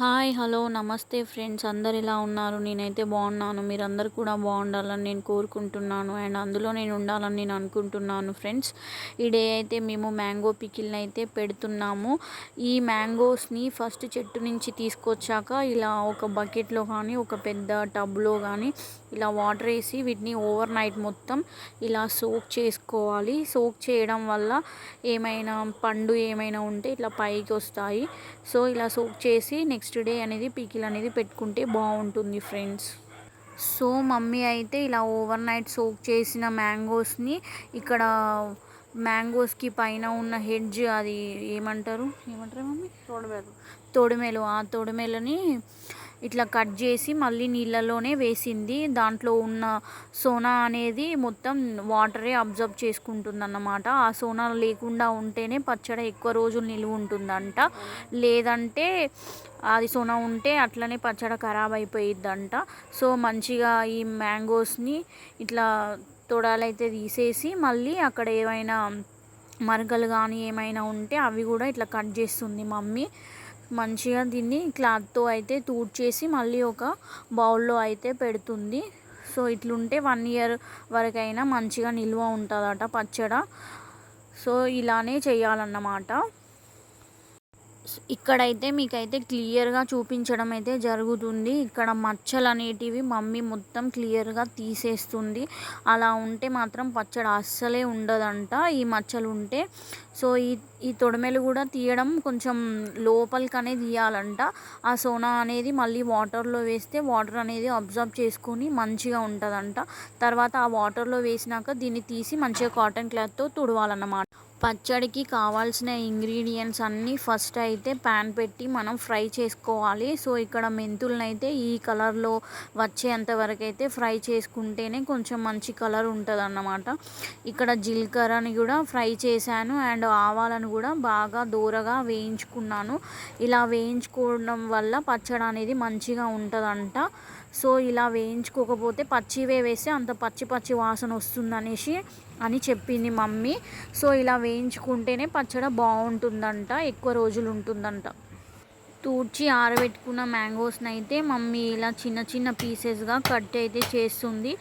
Hi hello నమస్తే friends. అందరు ఎలా ఉన్నారు? నేనైతే బాగున్నాను. మీరందరూ కూడా బాగుండాలని నేను కోరుకుంటున్నాను. అండ్ అందులో నేను ఉండాలని నేను అనుకుంటున్నాను ఫ్రెండ్స్. ఈ డే అయితే మేము మ్యాంగో పికిల్ని అయితే పెడుతున్నాము. ఈ మ్యాంగోస్ని ఫస్ట్ చెట్టు నుంచి తీసుకొచ్చాక ఇలా ఒక బకెట్లో కానీ ఒక పెద్ద టబ్లో కానీ ఇలా వాటర్ వేసి వీటిని ఓవర్ నైట్ మొత్తం ఇలా సోక్ చేసుకోవాలి. సోక్ చేయడం వల్ల ఏమైనా పండు ఏమైనా ఉంటే ఇట్లా పైకి వస్తాయి. సో ఇలా సోక్ చేసి నెక్స్ట్ డే అనేది పీకిల్ అనేది పెట్టుకుంటే బాగుంటుంది ఫ్రెండ్స్. సో మమ్మీ అయితే ఇలా ఓవర్ నైట్ సోక్ చేసిన మ్యాంగోస్ని ఇక్కడ మ్యాంగోస్కి పైన ఉన్న హెడ్జ్ అది ఏమంటారు? ఏమంటారు మమ్మీ? తోడమేలు. తోడమేలు. ఆ తోడమేలని ఇట్లా కట్ చేసి మళ్ళీ నీళ్ళలోనే వేసింది. దాంట్లో ఉన్న సోనా అనేది మొత్తం వాటరే అబ్జర్వ్ చేసుకుంటుంది అన్నమాట ఆ సోనా లేకుండా ఉంటేనే పచ్చడి ఎక్కువ రోజులు నిలువ ఉంటుందంట లేదంటే అది సొన ఉంటే అట్లనే పచ్చడి ఖరాబ్ అయిపోయిద్దంట. సో మంచిగా ఈ మ్యాంగోస్ని ఇట్లా తొడాలైతే తీసేసి మళ్ళీ అక్కడ ఏమైనా మరకలు కానీ ఏమైనా ఉంటే అవి కూడా ఇట్లా కట్ చేస్తుంది మమ్మీ. మంచిగా దీన్ని క్లాత్తో అయితే తూడ్చేసి మళ్ళీ ఒక బౌల్లో అయితే పెడుతుంది. సో ఇట్లుంటే వన్ ఇయర్ వరకైనా మంచిగా నిల్వ ఉంటుందట పచ్చడ. సో ఇలానే చేయాలన్నమాట. ఇక్కడైతే మీకైతే క్లియర్గా చూపించడం అయితే జరుగుతుంది. ఇక్కడ మచ్చలు అనేటివి మమ్మీ మొత్తం క్లియర్గా తీసేస్తుంది. అలా ఉంటే మాత్రం పచ్చడి అస్సలే ఉండదంట ఈ మచ్చలు ఉంటే సో ఈ ఈ తొడమెలు కూడా తీయడం కొంచెం లోపలికనే తీయాలంట. ఆ సోనా అనేది మళ్ళీ వాటర్లో వేస్తే వాటర్ అనేది అబ్జర్వ్ చేసుకొని మంచిగా ఉంటుందంట. తర్వాత ఆ వాటర్లో వేసినాక దీన్ని తీసి మంచిగా కాటన్ క్లాత్తో తుడవాలన్నమాట. పచ్చడికి కావాల్సిన ఇంగ్రీడియంట్స్ అన్నీ ఫస్ట్ అయితే ప్యాన్ పెట్టి మనం ఫ్రై చేసుకోవాలి. సో ఇక్కడ మెంతులను అయితే ఈ కలర్లో వచ్చేంత వరకు అయితే ఫ్రై చేసుకుంటేనే కొంచెం మంచి కలర్ ఉంటుంది అన్నమాట ఇక్కడ జీలకర్రని కూడా ఫ్రై చేశాను అండ్ ఆవాలను కూడా బాగా దూరగా వేయించుకున్నాను. ఇలా వేయించుకోవడం వల్ల పచ్చడి అనేది మంచిగా ఉంటుందంట. సో ఇలా వేయించుకోకపోతే పచ్చివే వేస్తే అంత పచ్చి పచ్చి వాసన వస్తుందనేసి అని చెప్పింది మమ్మీ. సో ఇలా వేయించుకుంటేనే పచ్చడి బాగుంటుందంట ఎక్కువ రోజులు ఉంటుందంట. తూడ్చి ఆరబెట్టుకున్న మ్యాంగోస్ని అయితే మమ్మీ ఇలా చిన్న చిన్న పీసెస్గా కట్ అయితే చేస్తుంది.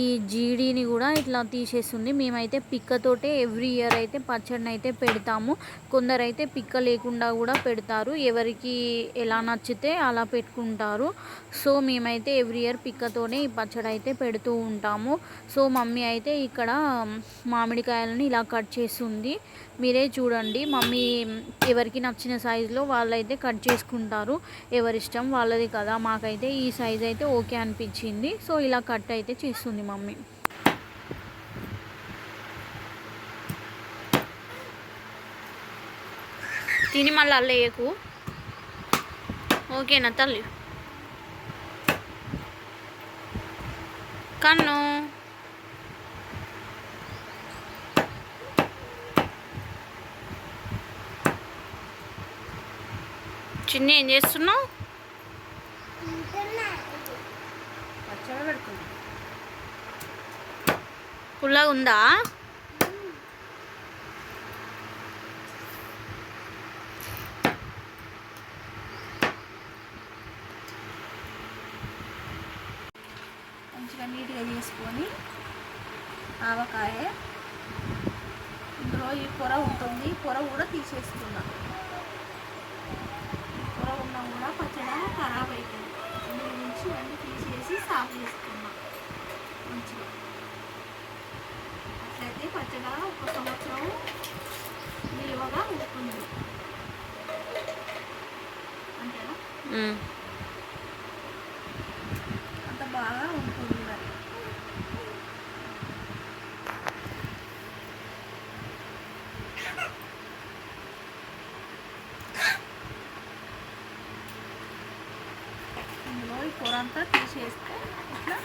ఈ జీడీని కూడా ఇట్లా తీసేస్తుంది. మేమైతే పిక్కతోటే ఎవ్రీ ఇయర్ అయితే పచ్చడిని అయితే పెడతాము. కొందరైతే పిక్క లేకుండా కూడా పెడతారు. ఎవరికి ఎలా నచ్చితే అలా పెట్టుకుంటారు. సో మేమైతే ఎవ్రీ ఇయర్ పిక్కతోనే ఈ పచ్చడి అయితే పెడుతూ ఉంటాము. సో మమ్మీ అయితే ఇక్కడ మామిడికాయలని ఇలా కట్ చేస్తుంది. మీరే చూడండి. మమ్మీ ఎవరికి నచ్చిన సైజులో వాళ్ళైతే కట్ చేసుకుంటారు. ఎవరిష్టం వాళ్ళది కదా. మాకైతే ఈ సైజ్ అయితే ఓకే అనిపించింది. సో ఇలా కట్ అయితే చేస్తుంది మమ్మీ. తిని మళ్ళీ అల్లయ్యకు ఓకేనా తల్లి? కన్ను. చిన్న ఏం చేస్తున్నావు? పుల్లగా ఉందా? మంచిగా నీట్గా చేసుకొని ఆవకాయ. ఇందులో ఈ పొర ఉంటుంది. పొర కూడా తీసేస్తున్నా కూడా పచ్చడి ఖరాబ్ అవుతుంది అందులో నుంచి అన్నీ తీసేసి సాఫ్ చేసుకున్నాం. మంచిగా. అట్లయితే పచ్చడి ఒక సంవత్సరం నిల్వగా ఉంటుంది. అంతేనా అంత బాగా ఉంటుంది మరి ఇందులో ఈ కూర అంతా తీసేస్తే ఇట్లా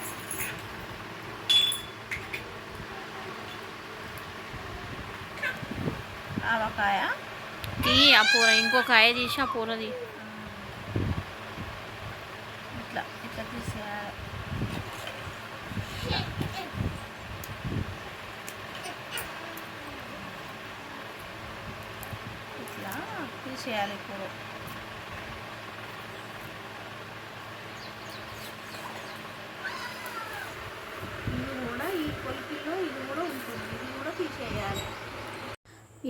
ఆవకాయ. తీ ఆ పూర ఇంకో కాయ తీసి ఆ పూరది ఇట్లా ఇట్లా తీసేయాలి ఇట్లా తీసేయాలి ఇప్పుడు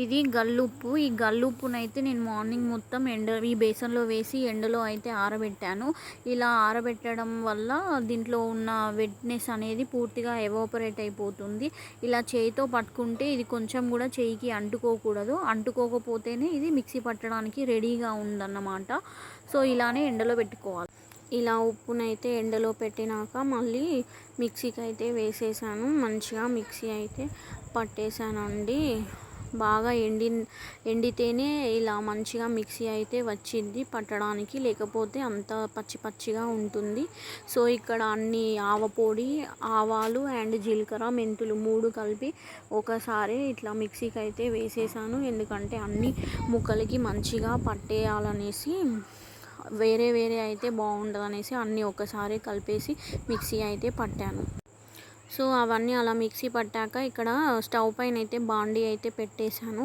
ఇది గల్లుప్పు. ఈ గల్లుప్పునైతే నేను మార్నింగ్ మొత్తం ఎండ ఈ బేసన్లో వేసి ఎండలో అయితే ఆరబెట్టాను. ఇలా ఆరబెట్టడం వల్ల దీంట్లో ఉన్న వెట్నెస్ అనేది పూర్తిగా ఎవాపరేట్ అయిపోతుంది. ఇలా చేయితో పట్టుకుంటే ఇది కొంచెం కూడా చేయికి అంటుకోకూడదు. అంటుకోకపోతేనే ఇది మిక్సీ పట్టడానికి రెడీగా ఉందన్నమాట. సో ఇలానే ఎండలో పెట్టుకోవాలి. ఇలా ఉప్పునైతే ఎండలో పెట్టినాక మళ్ళీ మిక్సీకి అయితే వేసేసాను. మంచిగా మిక్సీ అయితే పట్టేశానండి బాగా ఎండి ఎండితేనే ఇలా మంచిగా మిక్సీ అయితే వచ్చింది పట్టడానికి. లేకపోతే అంత పచ్చి పచ్చిగా ఉంటుంది. సో ఇక్కడ అన్ని ఆవపొడి ఆవాలు అండ్ జీలకర్ర మెంతులు మూడు కలిపి ఒకసారి ఇట్లా మిక్సీకి అయితే వేసేసాను. ఎందుకంటే అన్ని ముక్కలకి మంచిగా పట్టేయాలనేసి వేరే వేరే అయితే బాగుండదు అనేసి అన్నీ ఒకసారి కలిపేసి మిక్సీ అయితే పట్టాను. సో అవన్నీ అలా మిక్సీ పట్టాక ఇక్కడ స్టవ్ పైన అయితే బాండీ అయితే పెట్టేశాను.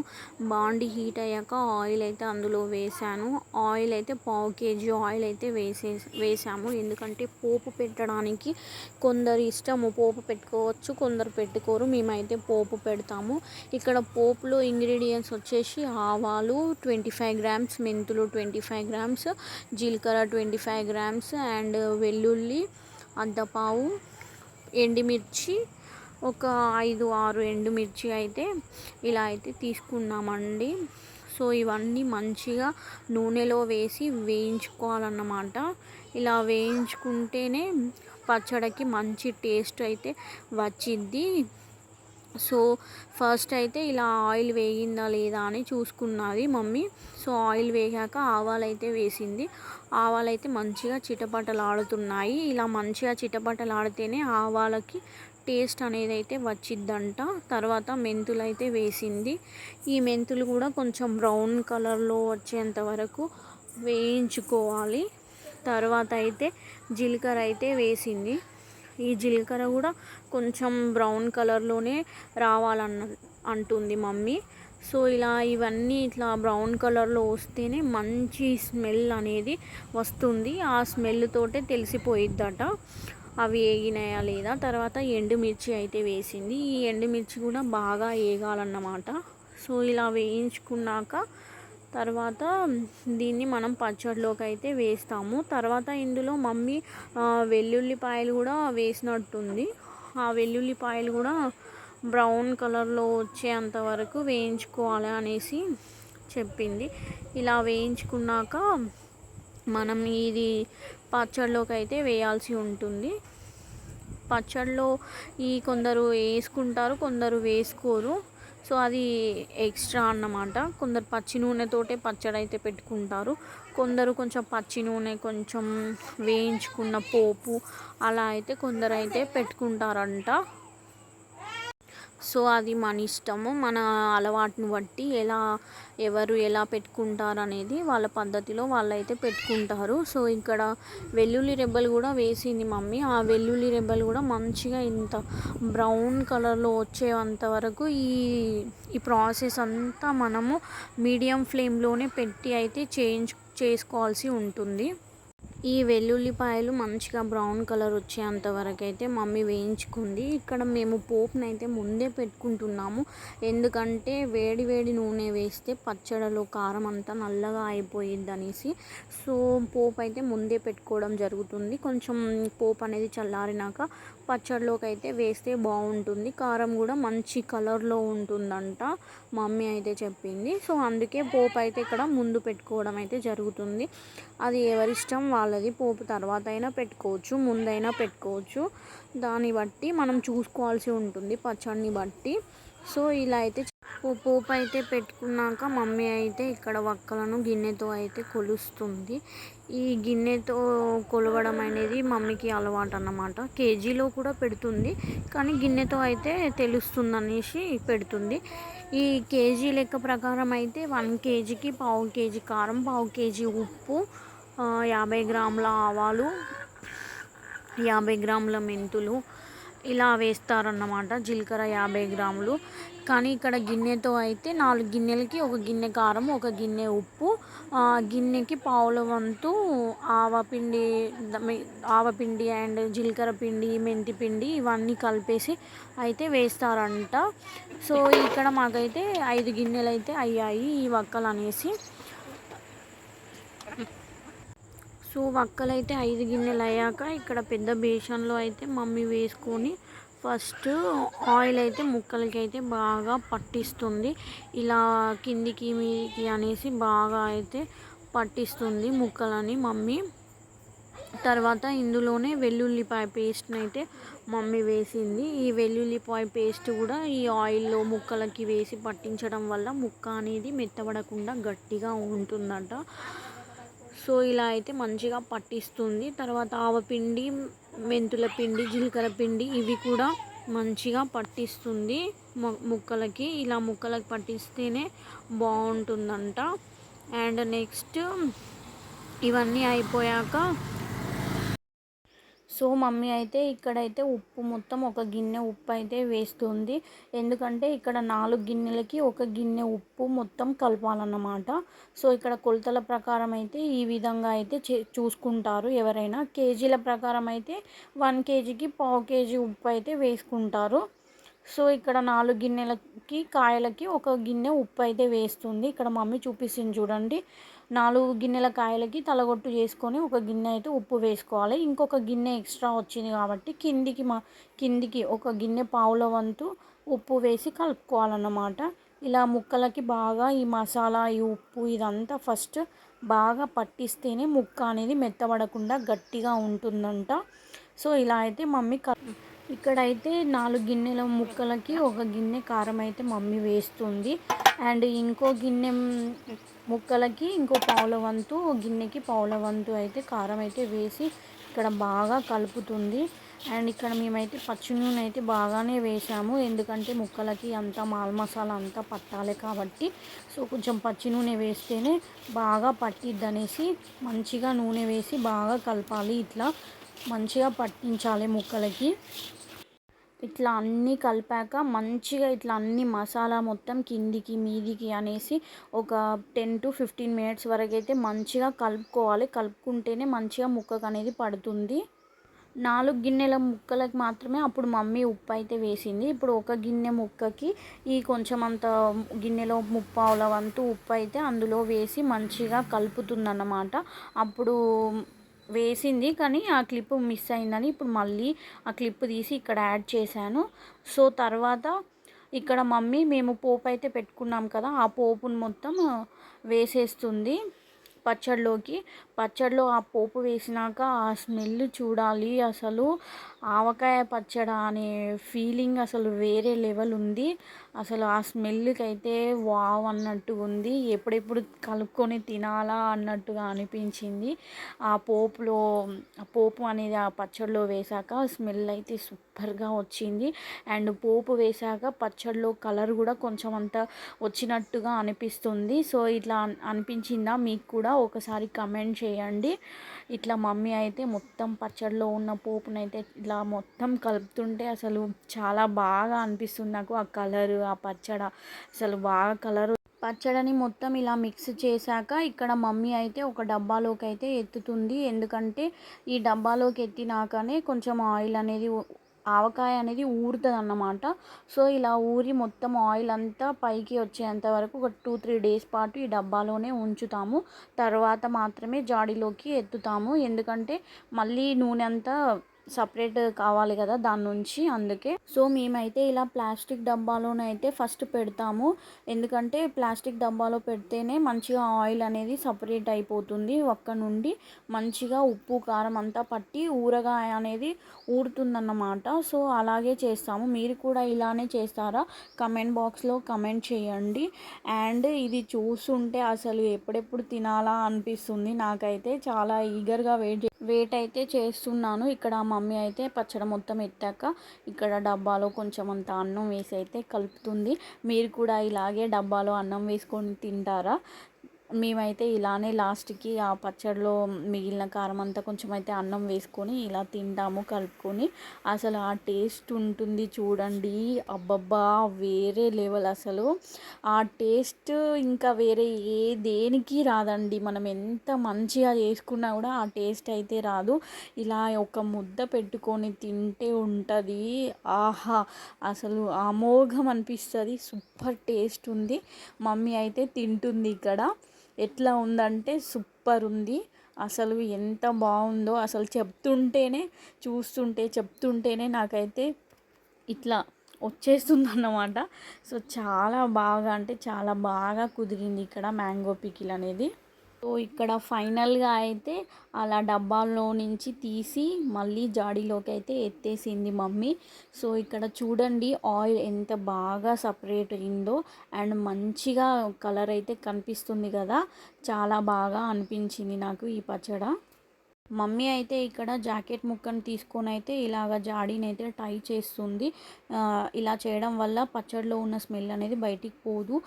బాండీ హీట్ అయ్యాక ఆయిల్ అయితే అందులో వేసాను ఆయిల్ అయితే పావు కేజీ ఆయిల్ అయితే వేసే వేసాము ఎందుకంటే పోపు పెట్టడానికి కొందరు ఇష్టము. పోపు పెట్టుకోవచ్చు కొందరు పెట్టుకోరు. మేమైతే పోపు పెడతాము. ఇక్కడ పోపులో ఇంగ్రీడియంట్స్ వచ్చేసి ఆవాలు ట్వంటీ ఫైవ్ గ్రామ్స్ మెంతులు ట్వంటీ ఫైవ్ గ్రామ్స్ జీలకర్ర ట్వంటీ ఫైవ్ గ్రామ్స్ అండ్ వెల్లుల్లి అద్దపావు ఎండుమిర్చి ఒక ఐదు ఆరు ఎండుమిర్చి అయితే ఇలా అయితే తీసుకున్నామండి. సో ఇవన్నీ మంచిగా నూనెలో వేసి వేయించుకోవాలన్నమాట. ఇలా వేయించుకుంటేనే పచ్చడికి మంచి టేస్ట్ అయితే వచ్చిద్ది. సో ఫస్ట్ అయితే ఇలా ఆయిల్ వేగిందా లేదా అని చూసుకున్నది మమ్మీ. సో ఆయిల్ వేగాక ఆవాలు అయితే వేసింది. ఆవాలు అయితే మంచిగా చిటపటలాడుతున్నాయి. ఇలా మంచిగా చిటపటలాడితేనే ఆవాలకి టేస్ట్ అనేది అయితే వచ్చిద్దంట. తర్వాత మెంతులు అయితే వేసింది. ఈ మెంతులు కూడా కొంచెం బ్రౌన్ కలర్లో వచ్చేంత వరకు వేయించుకోవాలి. తర్వాత అయితే జీలకర్ర అయితే వేసింది. ఈ జీలకర్ర కూడా కొంచెం బ్రౌన్ కలర్లోనే రావాలన్న అంటుంది మమ్మీ. సో ఇలా ఇవన్నీ ఇట్లా బ్రౌన్ కలర్లో వస్తేనే మంచి స్మెల్ అనేది వస్తుంది. ఆ స్మెల్ తోటే తెలిసిపోయిద్దట. అవి వేగినాయా లేదా? తర్వాత ఎండుమిర్చి అయితే వేసింది. ఈ ఎండుమిర్చి కూడా బాగా వేగాలన్నమాట సో ఇలా వేయించుకున్నాక తర్వాత దీన్ని మనం పచ్చడిలోకి అయితే వేస్తాము. తర్వాత ఇందులో మమ్మీ వెల్లుల్లిపాయలు కూడా వేసినట్టుంది. ఆ వెల్లుల్లిపాయలు కూడా బ్రౌన్ కలర్లో వచ్చేంత వరకు వేయించుకోవాలి అనేసి చెప్పింది. ఇలా వేయించుకున్నాక మనం ఇది పచ్చడిలోకి అయితే వేయాల్సి ఉంటుంది. పచ్చడిలో ఈ కొందరు వేసుకుంటారు కొందరు వేసుకోరు. సో అది ఎక్స్ట్రా అన్నమాట. కొందరు పచ్చి నూనెతోటే పచ్చడి అయితే పెట్టుకుంటారు. కొందరు కొంచెం పచ్చి నూనె కొంచెం వేయించుకున్న పోపు అలా అయితే కొందరు అయితే పెట్టుకుంటారంట. సో అది మన ఇష్టము. మన అలవాటును బట్టి ఎలా ఎవరు ఎలా పెట్టుకుంటారు అనేది వాళ్ళ పద్ధతిలో వాళ్ళైతే పెట్టుకుంటారు. సో ఇక్కడ వెల్లుల్లి రెబ్బలు కూడా వేసింది మమ్మీ. ఆ వెల్లుల్లి రెబ్బలు కూడా మంచిగా ఇంత బ్రౌన్ కలర్లో వచ్చేంత వరకు ఈ ఈ ప్రాసెస్ అంతా మనము మీడియం ఫ్లేమ్లోనే పెట్టి అయితే చేంజ్ చేసుకోవాల్సి ఉంటుంది. ఈ వెల్లుల్లిపాయలు మంచిగా బ్రౌన్ కలర్ వచ్చేంత వరకు అయితే మమ్మీ వేయించుకుంది. ఇక్కడ మేము పోపుని అయితే ముందే పెట్టుకుంటున్నాము. ఎందుకంటే వేడి వేడి నూనె వేస్తే పచ్చడిలో కారం అంతా నల్లగా అయిపోయింది అనేసి సో పోపు అయితే ముందే పెట్టుకోవడం జరుగుతుంది. కొంచెం పోపు అనేది చల్లారినాక పచ్చడిలోకి అయితే వేస్తే బాగుంటుంది. కారం కూడా మంచి కలర్లో ఉంటుందంట మమ్మీ అయితే చెప్పింది. సో అందుకే పోపు అయితే ఇక్కడ ముందు పెట్టుకోవడం అయితే జరుగుతుంది. అది ఎవరిష్టం వాళ్ళ వాళ్ళది పోపు తర్వాత అయినా పెట్టుకోవచ్చు ముందైనా పెట్టుకోవచ్చు. దాన్ని బట్టి మనం చూసుకోవాల్సి ఉంటుంది పచ్చడిని బట్టి. సో ఇలా అయితే పో- పోపు అయితే పెట్టుకున్నాక మమ్మీ అయితే ఇక్కడ వక్కలను గిన్నెతో అయితే కొలుస్తుంది. ఈ గిన్నెతో కొలవడం అనేది మమ్మీకి అలవాటు అన్నమాట కేజీలో కూడా పెడుతుంది కానీ గిన్నెతో అయితే తెలుస్తుంది అనేసి పెడుతుంది. ఈ కేజీ లెక్క ప్రకారం అయితే వన్ కేజీకి పావు కేజీ కారం పావు కేజీ ఉప్పు యాభై గ్రాముల ఆవాలు యాభై గ్రాముల మెంతులు ఇలా వేస్తారన్నమాట. జీలకర్ర యాభై గ్రాములు. కానీ ఇక్కడ గిన్నెతో అయితే నాలుగు గిన్నెలకి ఒక గిన్నె కారం ఒక గిన్నె ఉప్పు గిన్నెకి పావుల వంతు ఆవపిండి ఆవపిండి అండ్ జీలకర్ర పిండి మెంతి పిండి ఇవన్నీ కలిపేసి అయితే వేస్తారంట. సో ఇక్కడ మాకైతే ఐదు గిన్నెలు అయితే అయ్యాయి ఈ వక్కలు అనేసి సో వక్కలైతే ఐదు గిన్నెలు అయ్యాక ఇక్కడ పెద్ద బేషన్లో అయితే మమ్మీ వేసుకొని ఫస్ట్ ఆయిల్ అయితే ముక్కలకి అయితే బాగా పట్టిస్తుంది. ఇలా కిందికి మీదికి అనేసి బాగా అయితే పట్టిస్తుంది ముక్కలని మమ్మీ. తర్వాత ఇందులోనే వెల్లుల్లిపాయ పేస్ట్ని అయితే మమ్మీ వేసింది. ఈ వెల్లుల్లిపాయ పేస్ట్ కూడా ఈ ఆయిల్లో ముక్కలకి వేసి పట్టించడం వల్ల ముక్క అనేది మెత్తబడకుండా గట్టిగా ఉంటుందట. సో ఇలా అయితే మంచిగా పట్టిస్తుంది. తర్వాత ఆవపిండి మెంతుల పిండి జీలకర్ర పిండి ఇవి కూడా మంచిగా పట్టిస్తుంది ముక్కలకి. ఇలా ముక్కలకి పట్టిస్తేనే బాగుంటుందంట. అండ్ నెక్స్ట్ ఇవన్నీ అయిపోయాక సో మమ్మీ అయితే ఇక్కడైతే ఉప్పు మొత్తం ఒక గిన్నె ఉప్పు అయితే వేస్తుంది. ఎందుకంటే ఇక్కడ నాలుగు గిన్నెలకి ఒక గిన్నె ఉప్పు మొత్తం కలపాలన్నమాట. సో ఇక్కడ కొలతల ప్రకారం అయితే ఈ విధంగా అయితే చే చూసుకుంటారు ఎవరైనా. కేజీల ప్రకారం అయితే వన్ కేజీకి పావు కేజీ ఉప్పు అయితే వేసుకుంటారు. సో ఇక్కడ నాలుగు గిన్నెలకి కాయలకి ఒక గిన్నె ఉప్పు అయితే వేస్తుంది. ఇక్కడ మమ్మీ చూపిస్తుంది చూడండి. నాలుగు గిన్నెల కాయలకి తలగొట్టు చేసుకొని ఒక గిన్నె అయితే ఉప్పు వేసుకోవాలి. ఇంకొక గిన్నె ఎక్స్ట్రా వచ్చింది కాబట్టి కిందికి మా కిందికి ఒక గిన్నె పావుల వంతు ఉప్పు వేసి కలుపుకోవాలన్నమాట. ఇలా ముక్కలకి బాగా ఈ మసాలా ఈ ఉప్పు ఇదంతా ఫస్ట్ బాగా పట్టిస్తేనే ముక్క అనేది మెత్తబడకుండా గట్టిగా ఉంటుందంట. సో ఇలా అయితే మమ్మీ క ఇక్కడైతే నాలుగు గిన్నెల ముక్కలకి ఒక గిన్నె కారం అయితే మమ్మీ వేస్తుంది. అండ్ ఇంకో గిన్నె ముక్కలకి ఇంకో పావుల వంతు గిన్నెకి పావుల వంతు అయితే కారం అయితే వేసి ఇక్కడ బాగా కలుపుతుంది. అండ్ ఇక్కడ మేమైతే పచ్చి నూనె అయితే బాగానే వేసాము. ఎందుకంటే ముక్కలకి అంతా మాల్ మసాలా అంతా పట్టాలి కాబట్టి. సో కొంచెం పచ్చి నూనె వేస్తేనే బాగా పట్టిద్ది అనేసి మంచిగా నూనె వేసి బాగా కలపాలి. ఇట్లా మంచిగా పట్టించాలి ముక్కలకి. ఇట్లా అన్నీ కలిపాక మంచిగా ఇట్లా అన్ని మసాలా మొత్తం కిందికి మీదికి అనేసి ఒక టెన్ టు ఫిఫ్టీన్ మినిట్స్ వరకు అయితే మంచిగా కలుపుకోవాలి. కలుపుకుంటేనే మంచిగా ముక్కకు అనేది పడుతుంది. నాలుగు గిన్నెల ముక్కలకి మాత్రమే అప్పుడు మమ్మీ ఉప్పు అయితే వేసింది. ఇప్పుడు ఒక గిన్నె ముక్కకి ఈ కొంచెం అంత గిన్నెలో ముప్పావుల వంతు ఉప్పు అయితే అందులో వేసి మంచిగా కలుపుతుందన్నమాట. అప్పుడు వేసింది కానీ ఆ క్లిప్ మిస్ అయిందని ఇప్పుడు మళ్ళీ ఆ క్లిప్ తీసి ఇక్కడ యాడ్ చేశాను. సో తర్వాత ఇక్కడ మమ్మీ మేము పోపు అయితే పెట్టుకున్నాం కదా ఆ పోపును మొత్తం వేసేస్తుంది పచ్చడిలోకి. పచ్చడిలో ఆ పోపు వేసినాక ఆ స్మెల్ చూడాలి అసలు. ఆవకాయ పచ్చడ అనే ఫీలింగ్ అసలు వేరే లెవెల్ ఉంది. అసలు ఆ స్మెల్కి అయితే వావ్ అన్నట్టు ఉంది. ఎప్పుడెప్పుడు కలుపుకొని తినాలా అన్నట్టుగా అనిపించింది. ఆ పోపులో ఆ పోపు అనేది ఆ పచ్చడిలో వేశాక స్మెల్ అయితే సూపర్గా వచ్చింది. అండ్ పోపు వేశాక పచ్చడిలో కలర్ కూడా కొంచెం అంత వచ్చినట్టుగా అనిపిస్తుంది. సో ఇట్లా అనిపించిందా? మీకు కూడా ఒకసారి కమెంట్ చేయండి. ఇట్లా మమ్మీ అయితే మొత్తం పచ్చడిలో ఉన్న పోపునైతే ఇట్లా మొత్తం కలుపుతుంటే అసలు చాలా బాగా అనిపిస్తుంది నాకు ఆ కలర్ ఆ పచ్చడ. అసలు బాగా కలర్. పచ్చడిని మొత్తం ఇలా మిక్స్ చేశాక ఇక్కడ మమ్మీ అయితే ఒక డబ్బాలోకి అయితే ఎత్తుతుంది. ఎందుకంటే ఈ డబ్బాలోకి ఎత్తినాకనే కొంచెం ఆయిల్ అనేది ఆవకాయ అనేది ఊరుతుంది అన్నమాట సో ఇలా ఊరి మొత్తం ఆయిల్ అంతా పైకి వచ్చేంత వరకు ఒక టూ త్రీ డేస్ పాటు ఈ డబ్బాలోనే ఉంచుతాము. తర్వాత మాత్రమే జాడీలోకి ఎత్తుతాము. ఎందుకంటే మళ్ళీ నూనె అంతా సపరేట్ కావాలి కదా దాని నుంచి అందుకే. సో మేమైతే ఇలా ప్లాస్టిక్ డబ్బాలోనైతే ఫస్ట్ పెడతాము. ఎందుకంటే ప్లాస్టిక్ డబ్బాలో పెడితేనే మంచిగా ఆయిల్ అనేది సపరేట్ అయిపోతుంది. ఒక్క నుండి మంచిగా ఉప్పు కారం అంతా పట్టి ఊరగాయ అనేది ఊరుతుందన్నమాట. సో అలాగే చేస్తాము. మీరు కూడా ఇలానే చేస్తారా? కమెంట్ బాక్స్లో కమెంట్ చేయండి. అండ్ ఇది చూస్తుంటే అసలు ఎప్పుడెప్పుడు తినాలా అనిపిస్తుంది. నాకైతే చాలా ఈగర్గా వెయిట్ చే- వెయిట్ అయితే చేస్తున్నాను. ఇక్కడ మమ్మీ అయితే పచ్చడి మొత్తం ఎత్తాక ఇక్కడ డబ్బాలో కొంచెం అంత అన్నం వేసి అయితే కలుపుతుంది. మీరు కూడా ఇలాగే డబ్బాలో అన్నం వేసుకొని తింటారా? మేమైతే ఇలానే లాస్ట్కి ఆ పచ్చడిలో మిగిలిన కారం అంతా కొంచెం అయితే అన్నం వేసుకొని ఇలా తింటాము కలుపుకొని. అసలు ఆ టేస్ట్ ఉంటుంది చూడండి. అబ్బబ్బా! వేరే లెవెల్ అసలు. ఆ టేస్ట్ ఇంకా వేరే ఏ దేనికి రాదండి. మనం ఎంత మంచిగా చేసుకున్నా కూడా ఆ టేస్ట్ అయితే రాదు. ఇలా ఒక ముద్ద పెట్టుకొని తింటే ఉంటుంది. ఆహా! అసలు అమోఘం అనిపిస్తుంది. సూపర్ టేస్ట్ ఉంది. మమ్మీ అయితే తింటుంది ఇక్కడ. ఎట్లా ఉందంటే సూపర్ ఉంది. అసలు ఎంత బాగుందో అసలు చెప్తుంటేనే చూస్తుంటే చెప్తుంటేనే నాకైతే ఇట్లా వచ్చేస్తుంది అన్నమాట సో చాలా బాగా అంటే చాలా బాగా కుదిరింది ఇక్కడ మ్యాంగో పికిల్ అనేది. సో ఇక్కడ ఫైనల్గా అయితే అలా డబ్బాలో నుంచి తీసి మళ్ళీ జాడీలోకి అయితే ఎత్తేసింది మమ్మీ. సో ఇక్కడ చూడండి ఆయిల్ ఎంత బాగా సపరేట్ అయిందో అండ్ మంచిగా కలర్ అయితే కనిపిస్తుంది కదా. చాలా బాగా అనిపించింది నాకు ఈ పచ్చడ. మమ్మీ అయితే ఇక్కడ జాకెట్ ముక్కను తీసుకొని అయితే ఇలాగ జాడీని అయితే టై చేస్తుంది. ఇలా చేయడం వల్ల పచ్చడిలో ఉన్న స్మెల్ అనేది బయటికి పోదు.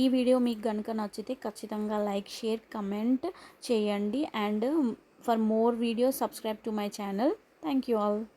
ఈ వీడియో మీకు కనుక నచ్చితే ఖచ్చితంగా లైక్ షేర్ కమెంట్ చేయండి. And for more videos subscribe to my channel. Thank you all.